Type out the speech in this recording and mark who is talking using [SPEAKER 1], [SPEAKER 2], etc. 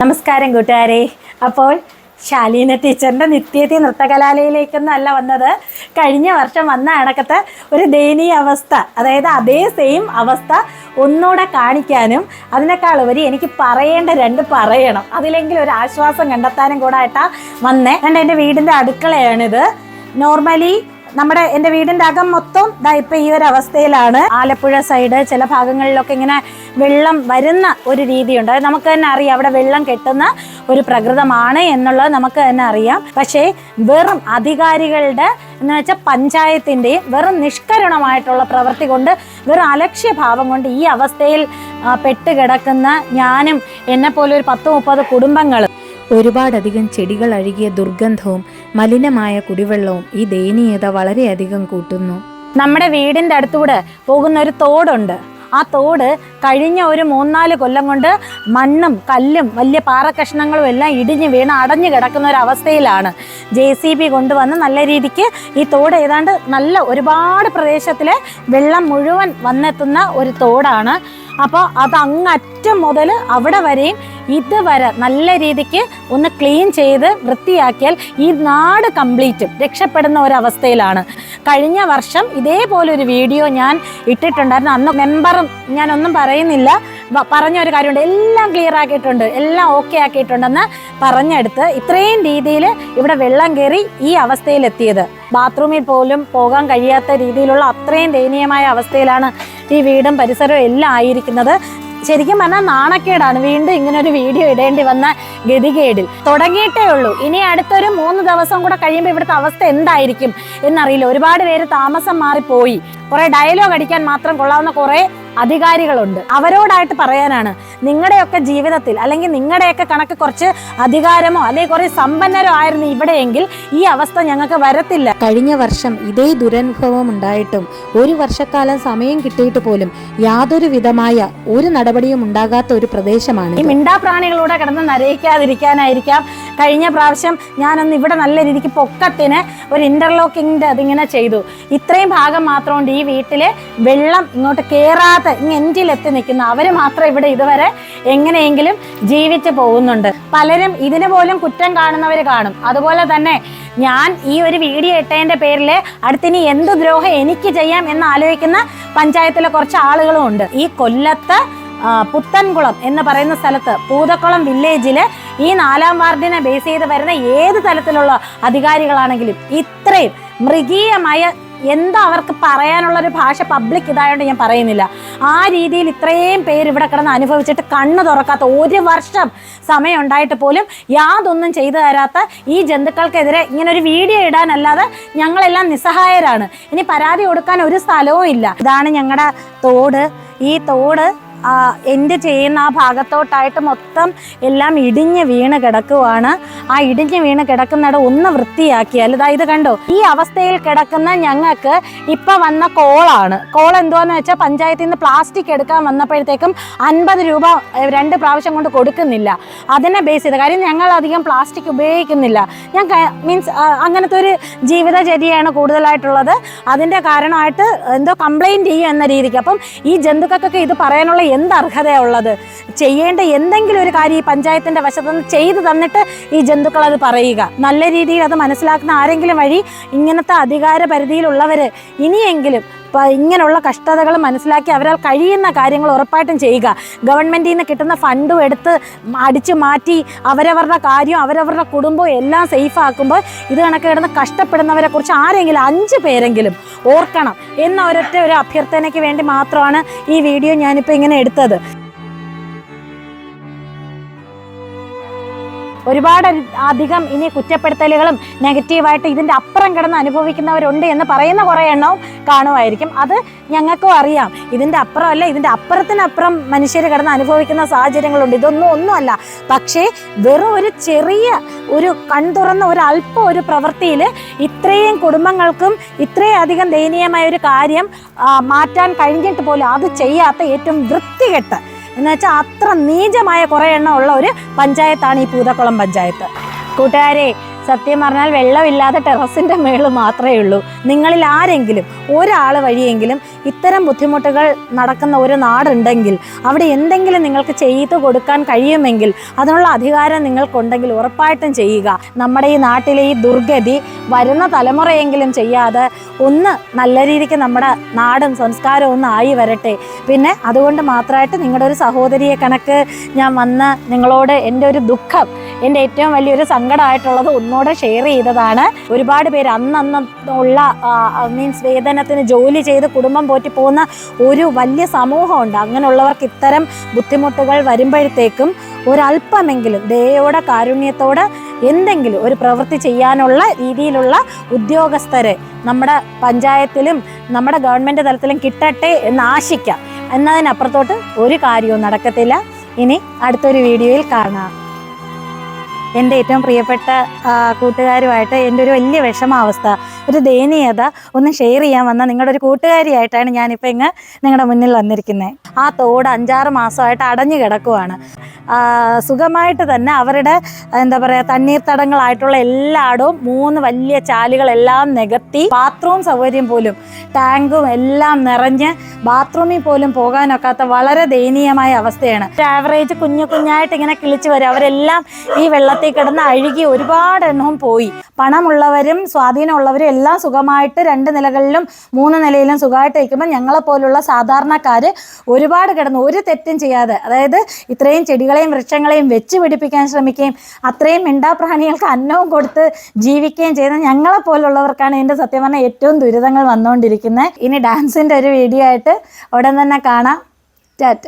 [SPEAKER 1] നമസ്കാരം കൂട്ടുകാരെ. അപ്പോൾ ശാലീന ടീച്ചറിന്റെ നിത്യതി നൃത്തകലാലയിലേക്കൊന്നല്ല വന്നത്. കഴിഞ്ഞ വർഷം വന്ന കണക്കത്തെ ഒരു ദയനീയ അവസ്ഥ അതായത് അതേ സെയിം അവസ്ഥ ഒന്നുകൂടെ കാണിക്കാനും അതിനേക്കാൾ ഉപരി എനിക്ക് പറയേണ്ട രണ്ട് പറയണം. അതിലെങ്കിലും ഒരു ആശ്വാസം കണ്ടെത്താനും കൂടെ ആയിട്ടാണ് വന്നേ. എന്റെ എന്റെ വീടിന്റെ അടുക്കളയാണിത്. നോർമലി നമ്മുടെ എന്റെ വീടിന്റെ അകം മൊത്തം ദാ ഇപ്പം ഈ ഒരു അവസ്ഥയിലാണ്. ആലപ്പുഴ സൈഡ് ചില ഭാഗങ്ങളിലൊക്കെ ഇങ്ങനെ വെള്ളം വരുന്ന ഒരു രീതിയുണ്ട്. അത് നമുക്ക് തന്നെ അറിയാം. അവിടെ വെള്ളം കെട്ടുന്ന ഒരു പ്രകൃതമാണ് എന്നുള്ളത് നമുക്ക് തന്നെ അറിയാം. പക്ഷേ വെറും അധികാരികളുടെ എന്ന് വെച്ചാൽ പഞ്ചായത്തിന്റെയും വെറും നിഷ്കരണമായിട്ടുള്ള പ്രവൃത്തി കൊണ്ട് വെറും അലക്ഷ്യഭാവം കൊണ്ട് ഈ അവസ്ഥയിൽ പെട്ടുകിടക്കുന്ന ഞാനും എന്നെപ്പോലെ പോലെ ഒരു പത്ത് മുപ്പത് കുടുംബങ്ങൾ
[SPEAKER 2] ഒരുപാടധികം ചെടികൾ അഴുകിയ ദുർഗന്ധവും മലിനമായ കുടിവെള്ളവും ഈ ദയനീയത വളരെയധികം കൂട്ടുന്നു.
[SPEAKER 1] നമ്മുടെ വീടിന്റെ അടുത്തൂടെ പോകുന്ന ഒരു തോടുണ്ട്. ആ തോട് കഴിഞ്ഞ ഒരു മൂന്നാൽ കൊല്ലം കൊണ്ട് മണ്ണും കല്ലും വലിയ പാറക്കഷ്ണങ്ങളും എല്ലാം ഇടിഞ്ഞ് വീണ് അടഞ്ഞു കിടക്കുന്ന ഒരു അവസ്ഥയിലാണ്. ജെ സി ബി കൊണ്ടുവന്ന് നല്ല രീതിക്ക് ഈ തോട് ഏതാണ്ട് നല്ല ഒരുപാട് പ്രദേശത്തിലെ വെള്ളം മുഴുവൻ വന്നെത്തുന്ന ഒരു തോടാണ്. അപ്പോൾ അത് അങ്ങറ്റം മുതൽ അവിടെ വരെയും ഇതുവരെ നല്ല രീതിക്ക് ഒന്ന് ക്ലീൻ ചെയ്ത് വൃത്തിയാക്കിയാൽ ഈ നാട് കംപ്ലീറ്റും രക്ഷപ്പെടുന്ന ഒരവസ്ഥയിലാണ്. കഴിഞ്ഞ വർഷം ഇതേപോലെ ഒരു വീഡിയോ ഞാൻ ഇട്ടിട്ടുണ്ടായിരുന്നു. അന്ന് മെമ്പറും ഞാനൊന്നും പറയുന്നില്ല. പറഞ്ഞ ഒരു കാര്യമുണ്ട്. എല്ലാം ക്ലിയർ ആക്കിയിട്ടുണ്ട്. എല്ലാം ഓക്കെ ആക്കിയിട്ടുണ്ടെന്ന് പറഞ്ഞെടുത്ത് ഇത്രയും രീതിയിൽ ഇവിടെ വെള്ളം കയറി ഈ അവസ്ഥയിലെത്തിയത്. ബാത്റൂമിൽ പോലും പോകാൻ കഴിയാത്ത രീതിയിലുള്ള അത്രയും ദയനീയമായ അവസ്ഥയിലാണ് ഈ വീടും പരിസരവും എല്ലാം ആയിരിക്കുന്നത്. ശരിക്കും പറഞ്ഞാൽ നാണക്കേടാണ്. വീണ്ടും ഇങ്ങനെ ഒരു വീഡിയോ ഇടേണ്ടി വന്ന ഗതികേടിൽ. തുടങ്ങിയിട്ടേ ഉള്ളൂ. ഇനി അടുത്തൊരു മൂന്ന് ദിവസം കൂടെ കഴിയുമ്പോൾ ഇവിടുത്തെ അവസ്ഥ എന്തായിരിക്കും എന്നറിയില്ല. ഒരുപാട് പേര് താമസം മാറിപ്പോയി. കുറെ ഡയലോഗ് അടിക്കാൻ മാത്രം കൊള്ളാവുന്ന കുറെ അധികാരികളുണ്ട്. അവരോടായിട്ട് പറയാനാണ് നിങ്ങളുടെയൊക്കെ ജീവിതത്തിൽ അല്ലെങ്കിൽ നിങ്ങളുടെയൊക്കെ കണക്ക് കുറച്ച് അധികാരമോ അല്ലെങ്കിൽ കുറെ സമ്പന്നരോ ആയിരുന്നു ഇവിടെയെങ്കിൽ ഈ അവസ്ഥ ഞങ്ങൾക്ക് വരത്തില്ല.
[SPEAKER 2] കഴിഞ്ഞ വർഷം ഇതേ ദുരനുഭവം ഉണ്ടായിട്ടും ഒരു വർഷക്കാലം സമയം കിട്ടിയിട്ട് പോലും യാതൊരു വിധമായ ഒരു നടപടിയും ഉണ്ടാകാത്ത ഒരു പ്രദേശമാണ്
[SPEAKER 1] ഈ മിണ്ടാപ്രാണികളൂടെ കിടന്ന് നരയിക്കാതിരിക്കാനായിരിക്കാം. കഴിഞ്ഞ പ്രാവശ്യം ഞാനൊന്ന് ഇവിടെ നല്ല രീതിക്ക് പൊക്കത്തിന് ഒരു ഇന്റർലോക്കിങ്ങിന്റെ അതിങ്ങനെ ചെയ്തു. ഇത്രയും ഭാഗം മാത്രം കൊണ്ട് ഈ വീട്ടിൽ വെള്ളം ഇങ്ങോട്ട് കയറാത്ത ഇങ്ങ് എൻഡിലെത്തി നിൽക്കുന്ന. അവർ മാത്രം ഇവിടെ ഇതുവരെ എങ്ങനെയെങ്കിലും ജീവിച്ച് പോകുന്നുണ്ട്. പലരും ഇതിന് പോലും കുറ്റം കാണുന്നവർ കാണും. അതുപോലെ തന്നെ ഞാൻ ഈ ഒരു വീഡിയോ ഇട്ടതിന്റെ പേരിൽ അടുത്തിനി എന്ത് ദ്രോഹം എനിക്ക് ചെയ്യാം എന്ന് ആലോചിക്കുന്ന പഞ്ചായത്തിലെ കുറച്ച് ആളുകളും ഉണ്ട്. ഈ കൊല്ലത്ത് പുത്തൻകുളം എന്ന് പറയുന്ന സ്ഥലത്ത് പൂതക്കുളം വില്ലേജിൽ ഈ നാലാം വാർഡിനെ ബേസ് ചെയ്ത് വരുന്ന ഏത് തലത്തിലുള്ള അധികാരികളാണെങ്കിലും ഇത്രയും മൃഗീയമായ എന്താ അവർക്ക് പറയാനുള്ള ഒരു ഭാഷ പബ്ലിക് ഇതായതുകൊണ്ട് ഞാൻ പറയുന്നില്ല. ആ രീതിയിൽ ഇത്രയും പേര് ഇവിടെ കിടന്ന് അനുഭവിച്ചിട്ട് കണ്ണ് തുറക്കാത്ത ഒരു വർഷം സമയം ഉണ്ടായിട്ട് പോലും യാതൊന്നും ചെയ്തു തരാത്ത ഈ ജന്തുക്കൾക്കെതിരെ ഇങ്ങനെ ഒരു വീഡിയോ ഇടാനല്ലാതെ ഞങ്ങളെല്ലാം നിസ്സഹായരാണ്. ഇനി പരാതി കൊടുക്കാൻ ഒരു സ്ഥലവും ഇല്ല. ഇതാണ് ഞങ്ങളുടെ തോട്. ഈ തോട് ആ, എൻഡ് ചെയ്യുന്ന ആ ഭാഗത്തോട്ടായിട്ട് മൊത്തം എല്ലാം ഇടിഞ്ഞ് വീണ് കിടക്കുവാണ്. ആ ഇടിഞ്ഞ് വീണ് കിടക്കുന്നിട ഒന്ന് വൃത്തിയാക്കിയാൽ ഇതാ ഇത് കണ്ടോ? ഈ അവസ്ഥയിൽ കിടക്കുന്ന ഞങ്ങൾക്ക് ഇപ്പം വന്ന കോളാണ്. കോൾ എന്തുവാന്ന് വെച്ചാൽ പഞ്ചായത്തിൽ നിന്ന് പ്ലാസ്റ്റിക് എടുക്കാൻ വന്നപ്പോഴത്തേക്കും അൻപത് രൂപ രണ്ട് പ്രാവശ്യം കൊണ്ട് കൊടുക്കുന്നില്ല. അതിനെ ബേസ് ചെയ്ത് കാര്യം ഞങ്ങൾ അധികം പ്ലാസ്റ്റിക് ഉപയോഗിക്കുന്നില്ല. ഞാൻ മീൻസ് അങ്ങനത്തെ ഒരു ജീവിതചര്യയാണ് കൂടുതലായിട്ടുള്ളത്. അതിന്റെ കാരണമായിട്ട് എന്തോ കംപ്ലൈന്റ് ചെയ്യും എന്ന രീതിക്ക്. അപ്പം ഈ ജന്തുക്കൾക്കൊക്കെ ഇത് പറയാനുള്ള എന്ത് അർഹതയാണ് ഉള്ളത്? ചെയ്യേണ്ട എന്തെങ്കിലും ഒരു കാര്യം ഈ പഞ്ചായത്തിന്റെ വശത്തുനിന്ന് ചെയ്തു തന്നിട്ട് ഈ ജന്തുക്കൾ അത് പറയുക. നല്ല രീതിയിൽ അത് മനസ്സിലാക്കുന്ന ആരെങ്കിലും വഴി ഇങ്ങനത്തെ അധികാര പരിധിയിലുള്ളവർ ഇനിയെങ്കിലും ഇപ്പം ഇങ്ങനെയുള്ള കഷ്ടതകൾ മനസ്സിലാക്കി അവരാൽ കഴിയുന്ന കാര്യങ്ങൾ ഉറപ്പായിട്ടും ചെയ്യുക. ഗവൺമെന്റിൽ നിന്ന് കിട്ടുന്ന ഫണ്ടും എടുത്ത് അടിച്ചു മാറ്റി അവരവരുടെ കാര്യം അവരവരുടെ കുടുംബവും എല്ലാം സേഫ് ആക്കുമ്പോൾ ഇത് കണക്ക് കിടന്ന് കഷ്ടപ്പെടുന്നവരെ കുറിച്ച് ആരെങ്കിലും അഞ്ച് പേരെങ്കിലും ഓർക്കണം. എന്ന ഒരൊറ്റ ഒരു അഭ്യർത്ഥനയ്ക്ക് വേണ്ടി മാത്രമാണ് ഈ വീഡിയോ ഞാനിപ്പോൾ ഇങ്ങനെ എടുത്തത്. ഒരുപാട് അധികം ഇനി കുറ്റപ്പെടുത്തലുകളും നെഗറ്റീവായിട്ട് ഇതിന്റെ അപ്പുറം കിടന്ന് അനുഭവിക്കുന്നവരുണ്ട് എന്ന് പറയുന്ന കുറേ എണ്ണവും കാണുമായിരിക്കും. അത് ഞങ്ങൾക്കും അറിയാം. ഇതിന്റെ അപ്പുറമല്ല ഇതിന്റെ അപ്പുറത്തിനപ്പുറം മനുഷ്യർ കിടന്ന് അനുഭവിക്കുന്ന സാഹചര്യങ്ങളുണ്ട്. ഇതൊന്നും ഒന്നുമല്ല. പക്ഷേ വെറും ഒരു ചെറിയ ഒരു കൺ തുറന്ന ഒരു അല്പം ഒരു പ്രവൃത്തിയിൽ ഇത്രയും കുടുംബങ്ങൾക്കും ഇത്രയും അധികം ദയനീയമായ ഒരു കാര്യം മാറ്റാൻ കഴിഞ്ഞിട്ട് പോലും അത് ചെയ്യാത്ത ഏറ്റവും വൃത്തികെട്ട് എന്ന് വെച്ചാൽ അത്ര നീചമായ കുറേ എണ്ണം ഉള്ള ഒരു പഞ്ചായത്താണ് ഈ പൂതക്കുളം പഞ്ചായത്ത്. കൂട്ടുകാരെ സത്യം പറഞ്ഞാൽ വെള്ളമില്ലാതെ ടെറസിന്റെ മേൾ മാത്രമേ ഉള്ളൂ. നിങ്ങളിൽ ആരെങ്കിലും ഒരാൾ വഴിയെങ്കിലും ഇത്തരം ബുദ്ധിമുട്ടുകൾ നടക്കുന്ന ഒരു നാടുണ്ടെങ്കിൽ അവിടെ എന്തെങ്കിലും നിങ്ങൾക്ക് ചെയ്തു കൊടുക്കാൻ കഴിയുമെങ്കിൽ അതിനുള്ള അധികാരം നിങ്ങൾക്കുണ്ടെങ്കിൽ ഉറപ്പായിട്ടും ചെയ്യുക. നമ്മുടെ ഈ നാട്ടിലെ ഈ ദുർഗതി വരുന്ന തലമുറയെങ്കിലും ചെയ്യാതെ ഒന്ന് നല്ല രീതിക്ക് നമ്മുടെ നാടും സംസ്കാരവും ഒന്ന് ആയി വരട്ടെ. പിന്നെ അതുകൊണ്ട് മാത്രമായിട്ട് നിങ്ങളുടെ ഒരു സഹോദരിയെ കണക്ക് ഞാൻ വന്ന് നിങ്ങളോട് എന്റെ ഒരു ദുഃഖം എന്റെ ഏറ്റവും വലിയൊരു സങ്കടമായിട്ടുള്ളത് ഒന്നുകൂടെ ഷെയർ ചെയ്തതാണ്. ഒരുപാട് പേര് അന്നന്ന് ഉള്ള മീൻസ് വേതനത്തിന് ജോലി ചെയ്ത് കുടുംബം പോറ്റി പോകുന്ന ഒരു വലിയ സമൂഹമുണ്ട്. അങ്ങനെയുള്ളവർക്ക് ഇത്തരം ബുദ്ധിമുട്ടുകൾ വരുമ്പോഴത്തേക്കും ഒരല്പമെങ്കിലും ദയോടെ കാരുണ്യത്തോടെ എന്തെങ്കിലും ഒരു പ്രവൃത്തി ചെയ്യാനുള്ള രീതിയിലുള്ള ഉദ്യോഗസ്ഥരെ നമ്മുടെ പഞ്ചായത്തിലും നമ്മുടെ ഗവൺമെന്റ് തലത്തിലും കിട്ടട്ടെ എന്ന് ആശിക്കാം. എന്നതിനപ്പുറത്തോട്ട് ഒരു കാര്യവും നടക്കത്തില്ല. ഇനി അടുത്തൊരു വീഡിയോയിൽ കാണാം. എന്റെ ഏറ്റവും പ്രിയപ്പെട്ട കൂട്ടുകാരുമായിട്ട് എന്റെ ഒരു വലിയ വിഷമാവസ്ഥ. ഒരു ദയനീയത ഒന്ന് ഷെയർ ചെയ്യാൻ വന്ന നിങ്ങളുടെ ഒരു കൂട്ടുകാരിയായിട്ടാണ് ഞാനിപ്പോൾ ഇങ്ങ് നിങ്ങളുടെ മുന്നിൽ വന്നിരിക്കുന്നത് ആ തോട് അഞ്ചാറ് മാസമായിട്ട് അടഞ്ഞു കിടക്കുവാണ്. സുഖമായിട്ട് തന്നെ അവരുടെ എന്താ പറയുക തണ്ണീർത്തടങ്ങളായിട്ടുള്ള എല്ലായിടവും മൂന്ന് വലിയ ചാലുകളെല്ലാം നികത്തി ബാത്റൂം സൗകര്യം പോലും ടാങ്കും എല്ലാം നിറഞ്ഞ് ബാത്റൂമിൽ പോലും പോകാനൊക്കാത്ത വളരെ ദയനീയമായ അവസ്ഥയാണ്. ആവറേജ് കുഞ്ഞു കുഞ്ഞായിട്ട് ഇങ്ങനെ കിളിച്ച് വരും. അവരെല്ലാം ഈ വെള്ളത്തിൽ കിടന്ന് അഴുകി ഒരുപാട് എണ്ണവും പോയി. പണമുള്ളവരും സ്വാധീനമുള്ളവരും എല്ലാം സുഖമായിട്ട് രണ്ട് നിലകളിലും മൂന്ന് നിലയിലും സുഖമായിട്ട് ഇരിക്കുമ്പോൾ ഞങ്ങളെപ്പോലുള്ള സാധാരണക്കാർ ഒരുപാട് കിടന്ന് ഒരു തെറ്റും ചെയ്യാതെ അതായത് ഇത്രയും ചെടികളെയും വൃക്ഷങ്ങളെയും വെച്ച് പിടിപ്പിക്കാൻ ശ്രമിക്കുകയും അത്രയും മിണ്ടാപ്രാണികൾക്ക് അന്നവും കൊടുത്ത് ജീവിക്കുകയും ചെയ്യുന്ന ഞങ്ങളെപ്പോലുള്ളവർക്കാണ് ഇതിന്റെ സത്യം പറഞ്ഞാൽ ഏറ്റവും ദുരിതങ്ങൾ വന്നുകൊണ്ടിരിക്കുന്നത്. ഇനി ഡാൻസിന്റെ ഒരു വീഡിയോ ആയിട്ട് ഉടൻ തന്നെ കാണാം. ടാറ്റ.